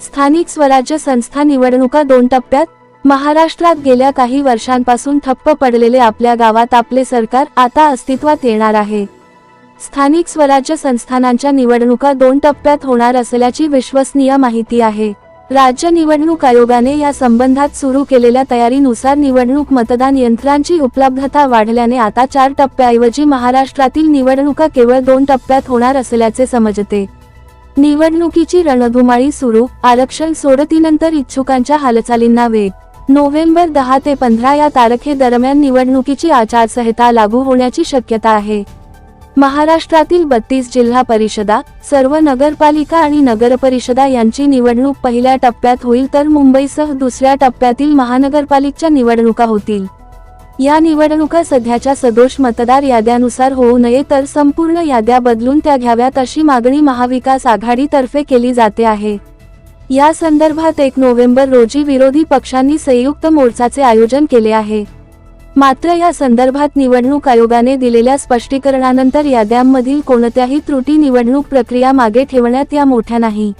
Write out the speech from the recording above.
स्थानिक स्वराज्य संस्था निवडणुका दोन टप्प्यात महाराष्ट्रात गेल्या काही वर्षांपासून ठप्प पडलेले आपल्या गावात आपले सरकार आता अस्तित्वात येणार आहे. स्थानिक स्वराज्य संस्थानांच्या निवडणुका दोन टप्प्यात होणार असल्याची विश्वसनीय माहिती आहे. राज्य निवडणूक आयोगाने या संबंधात सुरू केलेल्या तयारीनुसार निवडणूक मतदान यंत्रांची उपलब्धता वाढल्याने आता चार टप्प्याऐवजी महाराष्ट्रातील निवडणुका केवळ दोन टप्प्यात होणार असल्याचे समजते. निवडणुकीची रणधुमाळी सुरू. आरक्षण सोडतीनंतर इच्छुकांच्या हालचालींना वेग. नोव्हेंबर दहा ते पंधरा या तारखेदरम्यान निवडणुकीची आचारसंहिता लागू होण्याची शक्यता आहे. महाराष्ट्रातील बत्तीस जिल्हा परिषदा सर्व नगरपालिका आणि नगरपरिषदा यांची निवडणूक पहिल्या टप्प्यात होईल तर मुंबईसह दुसऱ्या टप्प्यातील महानगरपालिकेच्या निवडणुका होतील. या निवडणुका सध्याच्या सदोष मतदार याद्यानुसार होऊ नये तर संपूर्ण याद्या बदलून त्या घ्याव्यात अशी मागणी महाविकास आघाडीतर्फे केली जाते आहे. या संदर्भात एक नोव्हेंबर रोजी विरोधी पक्षांनी संयुक्त मोर्चाचे आयोजन केले आहे. मात्र या संदर्भात निवडणूक आयोगाने दिलेल्या स्पष्टीकरणानंतर याद्यांमधील कोणत्याही त्रुटी निवडणूक प्रक्रिया मागे ठेवण्यात या मोठ्या नाही.